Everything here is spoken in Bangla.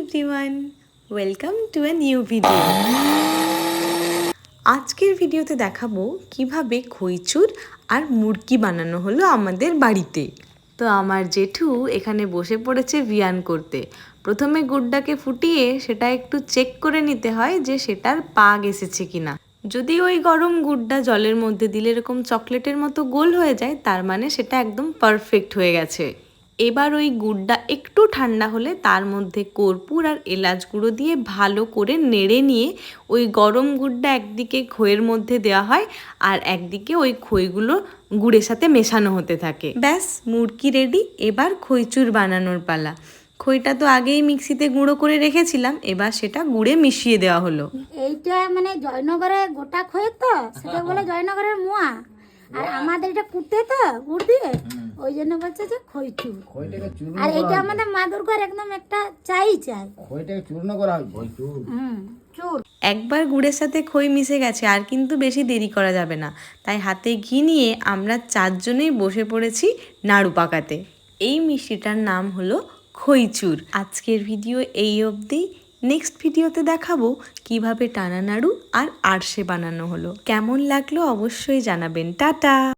Everyone welcome to a new video আজকের ভিডিওতে দেখাবো কীভাবে খইচুর আর মুরগি বানানো হলো আমাদের বাড়িতে। তো আমার জেঠু এখানে বসে পড়েছে ভিয়ান করতে। প্রথমে গুড়টাকে ফুটিয়ে সেটা একটু চেক করে নিতে হয় যে সেটার পাগ এসেছে কিনা। যদি ওই গরম গুড়টা জলের মধ্যে দিলে এরকম চকলেটের মতো গোল হয়ে যায়, তার মানে সেটা একদম পারফেক্ট হয়ে গেছে। এবার ওই গুড়টা একটু ঠান্ডা হলে তার মধ্যে কর্পূর আর এলাচ গুঁড়ো দিয়ে ভালো করে নেড়ে নিয়ে ওই গরম গুড়টা একদিকে খইয়ের মধ্যে দেওয়া হয় আর একদিকে ওই খইগুলো গুড়ের সাথে মেশানো হতে থাকে। ব্যাস মুরগি রেডি। এবার খইচুর বানানোর পালা। খইটা তো আগেই মিক্সিতে গুঁড়ো করে রেখেছিলাম, এবার সেটা গুড়ে মিশিয়ে দেওয়া হলো। এইটা মানে জয়নগরে গোটা খই তো? সেটা বলে জয়নগরের মোয়া। আর আমাদের এটা কুটে তো গুড় দিয়ে। ওই জন্য বলছে যে আর এটা আমাদের মা দুর্গার একদম একটা চাই চাই। খইটাকে চূর্ণ করা হয় হুম। চুর একবার গুড়ের সাথে খই মিশে গেছে আর কিন্তু বেশি দেরি করা যাবে না। তাই হাতে ঘি নিয়ে আমরা চারজনেই বসে পড়েছি নাড়ু পাকাতে। এই মিষ্টিটার নাম হলো খইচুর। আজকের ভিডিও এই অবধি। নেক্সট ভিডিওতে দেখাবো কীভাবে টানা নাড়ু আর আরশে বানানো হলো। কেমন লাগল অবশ্যই জানাবেন। টাটা!